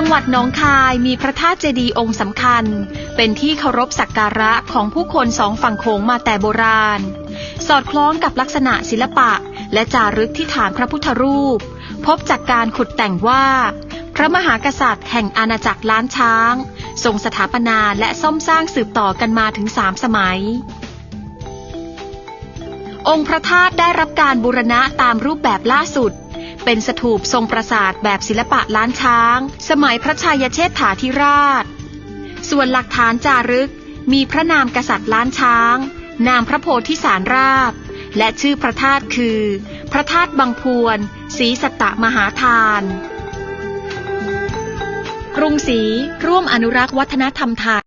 จังหวัดหนองคายมีพระธาตุเจดีย์องค์สำคัญ เป็นที่เคารพสักการะของผู้คนสองฝั่งโขงมาแต่โบราณ สอดคล้องกับลักษณะศิลปะ และจารึกที่ฐานพระพุทธรูป พบจากการขุดแต่งว่า พระมหากษัตริย์แห่งอาณาจักรล้านช้าง ทรงสถาปนาและซ่อมสร้างสืบต่อกันมาถึงสามสมัย องค์พระธาตุได้รับการบูรณะตามรูปแบบล่าสุด เป็นสถูปทรงปราสาทแบบศิลปะล้านช้าง สมัยพระชายาเชษฐาธิราช ส่วนหลักฐานจารึก มีพระนามกษัตริย์ล้านช้าง นามพระโพธิสารราบ และชื่อพระธาตุคือ พระธาตุบางพวนศรีสัตตมหาทานกรุงศรีร่วมอนุรักษ์วัฒนธรรมไทย